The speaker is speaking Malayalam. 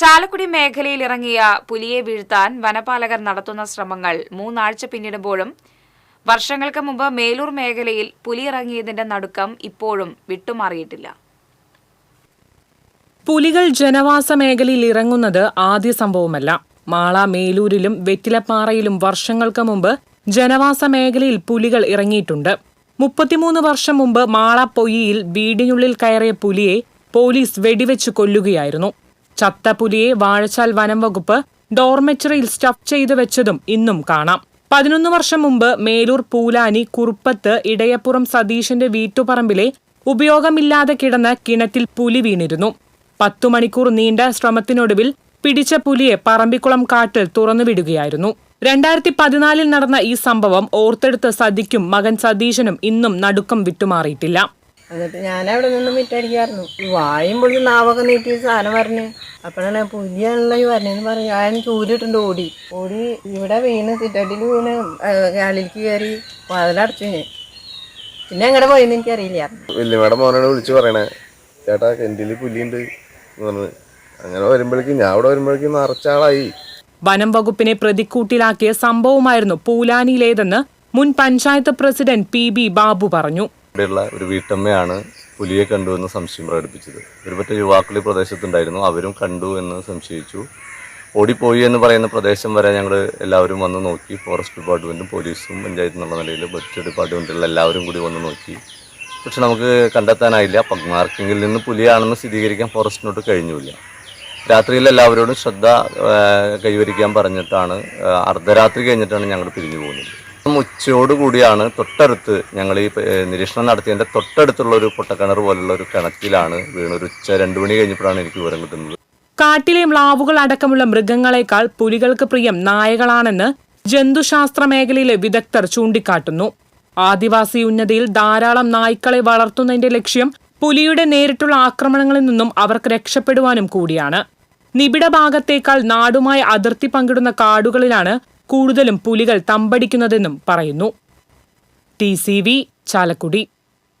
ചാലക്കുടി മേഖലയിൽ ഇറങ്ങിയ പുലിയെ വീഴ്ത്താൻ വനപാലകർ നടത്തുന്ന ശ്രമങ്ങൾ മൂന്നാഴ്ച പിന്നിടുമ്പോഴും വർഷങ്ങൾക്ക് മുമ്പ് മേലൂർ മേഖലയിൽ പുലി ഇറങ്ങിയതിന്റെ നടുക്കം ഇപ്പോഴും വിട്ടുമാറിയിട്ടില്ല. പുലികൾ ജനവാസ മേഖലയിൽ ഇറങ്ങുന്നത് ആദ്യ സംഭവമല്ല. മാള മേലൂരിലും വെറ്റിലപ്പാറയിലും വർഷങ്ങൾക്ക് മുമ്പ് ജനവാസ മേഖലയിൽ പുലികൾ ഇറങ്ങിയിട്ടുണ്ട്. മുപ്പത്തിമൂന്ന് വർഷം മുമ്പ് മാള പൊയ്യയിൽ വീടിനുള്ളിൽ കയറിയ പുലിയെ പോലീസ് വെടിവെച്ച് കൊല്ലുകയായിരുന്നു. ചത്ത പുലിയെ വാഴച്ചാൽ വനം വകുപ്പ് ഡോർമെറ്ററിയിൽ സ്റ്റഫ് ചെയ്തു വെച്ചതും ഇന്നും കാണാം. പതിനൊന്ന് വർഷം മുമ്പ് മേലൂർ പൂലാനി കുറുപ്പത്ത് ഇടയപ്പുറം സതീഷിന്റെ വീട്ടുപറമ്പിലെ ഉപയോഗമില്ലാതെ കിടന്ന കിണറ്റിൽ പുലി വീണിരുന്നു. പത്തു മണിക്കൂർ നീണ്ട ശ്രമത്തിനൊടുവിൽ പിടിച്ച പുലിയെ പറമ്പിക്കുളം കാട്ടിൽ തുറന്നുവിടുകയായിരുന്നു രണ്ടായിരത്തി പതിനാലിൽ നടന്ന ഈ സംഭവം ഓർത്തെടുത്ത സതിക്കും മകൻ സതീശനും ഇന്നും നടുക്കം വിട്ടുമാറിയിട്ടില്ല. എന്നിട്ട് ഞാൻ അവിടെ നിന്ന് മിറ്റടിക്കായിരുന്നു വായും പൊളിച്ച് നാവൊക്കെ നീട്ടി സാധനം പറഞ്ഞു അപ്പോഴാണ് പുലിയാണല്ലോ ഈ പറഞ്ഞതെന്ന് പറഞ്ഞു ഞാൻ ചൂലിട്ടുണ്ട് ഓടി. ഓടി ഇവിടെ വീണ് സിറ്റഡിൽ വീണ് കാലിലേക്ക് കയറി വാതിലടച്ചു ഞാൻ പിന്നെ എങ്ങനെ പോയെന്ന് എനിക്കറിയില്ലായിരുന്നു വല്യമ്മയുടെ മോനോട് വിളിച്ച് പറയണേ. ചേട്ടാ കെന്റിൽ പുലിയുണ്ട് എന്ന് പറഞ്ഞു. അങ്ങനെ വരുമ്പോഴേക്കും ഞാൻ അവിടെ വരുമ്പോഴേക്കും നിറച്ചാളായി. വനം വകുപ്പിനെ പ്രതിക്കൂട്ടിലാക്കിയ സംഭവമായിരുന്നു പൂലാനിയിലേതെന്ന് മുൻ panchayat president P B Babu പറഞ്ഞു. ഇവിടെയുള്ള ഒരു വീട്ടമ്മയാണ് പുലിയെ കണ്ടു എന്ന് സംശയം പ്രകടിപ്പിച്ചത്. ഒരുപറ്റ യുവാക്കൾ ഈ പ്രദേശത്തുണ്ടായിരുന്നു. അവരും കണ്ടു എന്ന് സംശയിച്ചു. ഓടിപ്പോയി എന്ന് പറയുന്ന പ്രദേശം വരെ ഞങ്ങൾ എല്ലാവരും വന്ന് നോക്കി. ഫോറസ്റ്റ് ഡിപ്പാർട്ട്മെന്റും പോലീസും പഞ്ചായത്ത് എന്നുള്ള നിലയിൽ ബഡ്ജറ്റ് ഡിപ്പാർട്ട്മെന്റിലുള്ള എല്ലാവരും കൂടി വന്ന് നോക്കി. പക്ഷെ നമുക്ക് കണ്ടെത്താനായില്ല. പഗ്മാർക്കിങ്ങിൽ നിന്ന് പുലിയാണെന്ന് സ്ഥിരീകരിക്കാൻ ഫോറസ്റ്റിനോട്ട് കഴിഞ്ഞില്ല. രാത്രിയിൽ എല്ലാവരോടും ശ്രദ്ധ കൈവരിക്കാൻ പറഞ്ഞിട്ടാണ് അർദ്ധരാത്രി കഴിഞ്ഞിട്ടാണ് ഞങ്ങൾ പിരിഞ്ഞു പോകുന്നത്. ഉച്ചയോട് കൂടിയാണ് തൊട്ടടുത്ത് ഞങ്ങൾ ഈ നിരീക്ഷണം നടത്തിയതിന്റെ തൊട്ടടുത്തുള്ള ഒരു പൊട്ടക്കിണർ പോലുള്ള ഒരു കിണറ്റിലാണ് വീണ്. ഒരു ഉച്ച രണ്ടു മണി കഴിഞ്ഞപ്പോഴാണ് എനിക്ക് വിവരം കിട്ടുന്നത്. കാട്ടിലെ മ്ലാവുകൾ അടക്കമുള്ള മൃഗങ്ങളെക്കാൾ പുലികൾക്ക് പ്രിയം നായകളാണെന്ന് ജന്തുശാസ്ത്ര മേഖലയിലെ വിദഗ്ധർ ചൂണ്ടിക്കാട്ടുന്നു. ആദിവാസി ഉന്നതിയിൽ ധാരാളം നായ്ക്കളെ വളർത്തുന്നതിന്റെ ലക്ഷ്യം പുലിയുടെ നേരിട്ടുള്ള ആക്രമണങ്ങളിൽ നിന്നും അവർക്ക് രക്ഷപ്പെടുവാനും കൂടിയാണ്. നിബിഡ ഭാഗത്തേക്കാൾ നാടുമായി അതിർത്തി പങ്കിടുന്ന കാടുകളിലാണ് കൂടുതലും പുലികൾ തമ്പടിക്കുന്നതെന്നും പറയുന്നു. ടി ചാലക്കുടി.